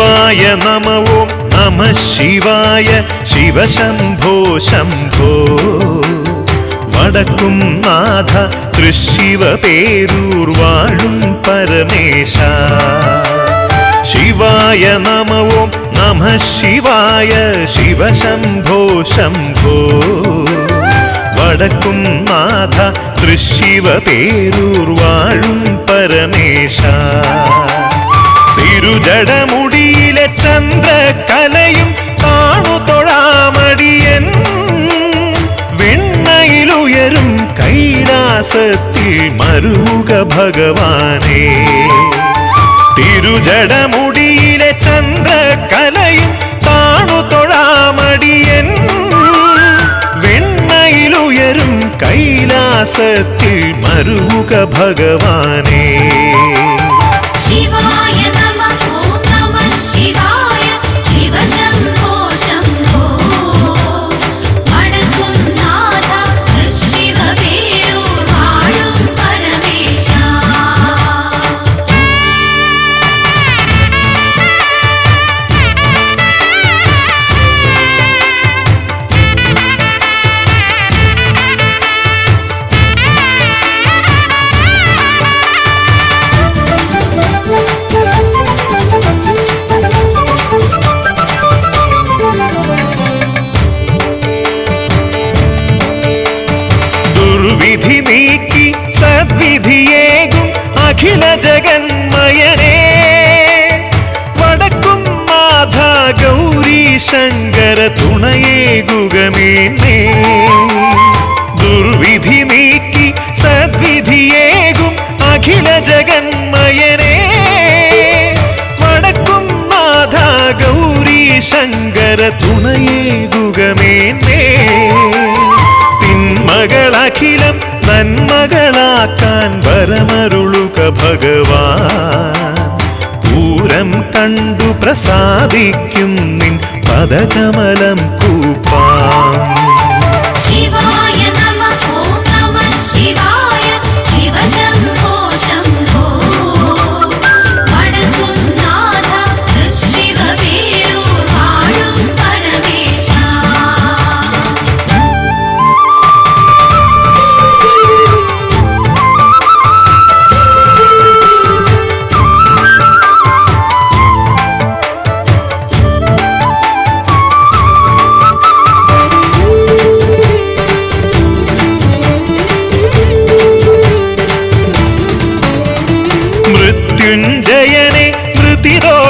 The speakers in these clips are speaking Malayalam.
ശിവായ നമ ഓം നമ ശിവായ ശിവശംഭോ ശംഭോ. വടക്കും നാഥ തൃശിവ പേരൂർ വാഴും പരമേശ. ശിവായ നമ ഓം നമ ശിവായ ശിവശംഭോ ശംഭോ. വടക്കും നാഥ തൃശിവ പേരൂർ വാഴും പരമേശ. சந்திர கலையும் காணு தொழாமடியன் விண்ணையிலுயரும் கைலாசத்தில் மருக பகவானே. திருஜடமுடியிலே சந்திர கலையும் காணு தொழாமடியன் விண்ணையிலுயரும் கைலாசத்தில் மருக பகவானே. சிவாய അഖില ജഗന്മയനേ. വടക്കും നാഥ ഗൗരി ശങ്കര തുണയേകുകമേന്നേ ദുർവിധി നീക്കി സദ്വിധിയേകും അഖില ജഗന്മയനേ. വടക്കും നാഥ ഗൗരി ശങ്കര തുണയേകുകമേന്നേ തിന്മകളഖിലം നന്മകളാക്കാൻ വരമരുളുക ഭഗവാൻ. പൂരം കണ്ടു പ്രസാദിക്കും നിൻ പദകമലം കൂപ്പാം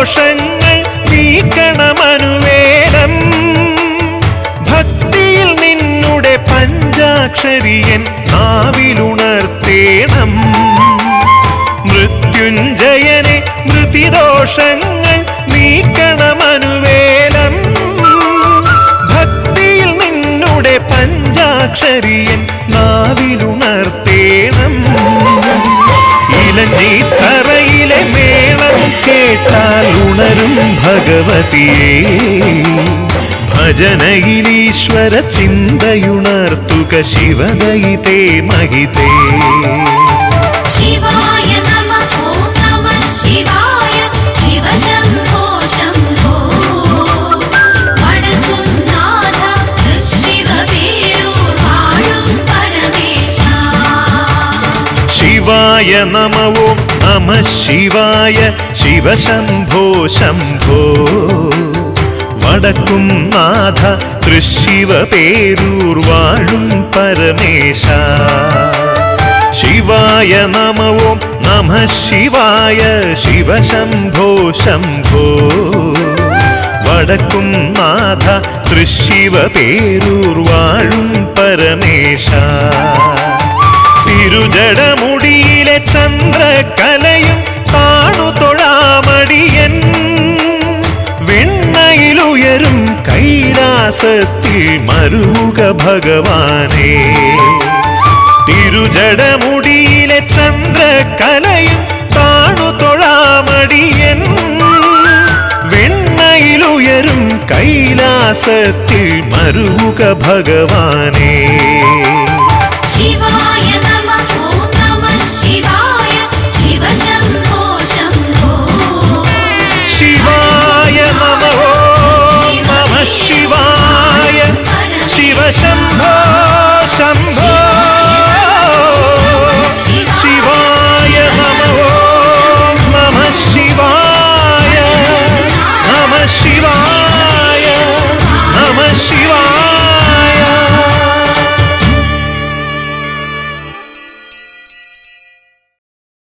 മൃതിദോഷങ്ങൾ നീക്കണമനുവേലം ഭക്തിയിൽ നിന്നുടെ പഞ്ചാക്ഷരിയൻ നാവിലുണർത്തേണം ഭഗവതിയെ ഭജനയിലീശ്വര ചിന്തയുണർത്തുക ശിവദയിതേ മഹിതേ. ശിവായ നമവോ നമ ശിവായ ശിവശംഭോ ശംഭോ. വടക്കും നാഥ തൃശിവ പേരൂർ വാഴും പരമേശ. ശിവായ നമവോ നമ ശിവായ ശിവശംഭോ ശംഭോ. വടക്കും നാഥ തൃശിവ പേരൂർ വാഴും പരമേശ. തിരുജടമുടിയിലെ ചന്ദ്രകലയും കാണു തൊഴാമടിയൻ വെണ്ണയിലുയരും കൈലാസത്തിൽ മരുക ഭഗവാനേ തിരുജടമുടിയിലെ ചന്ദ്രകലയും കാണു തൊഴാമടിയൻ വെണ്ണയിലുയരും കൈലാസത്തിൽ മരുക ഭഗവാനേ ശിവായ yandı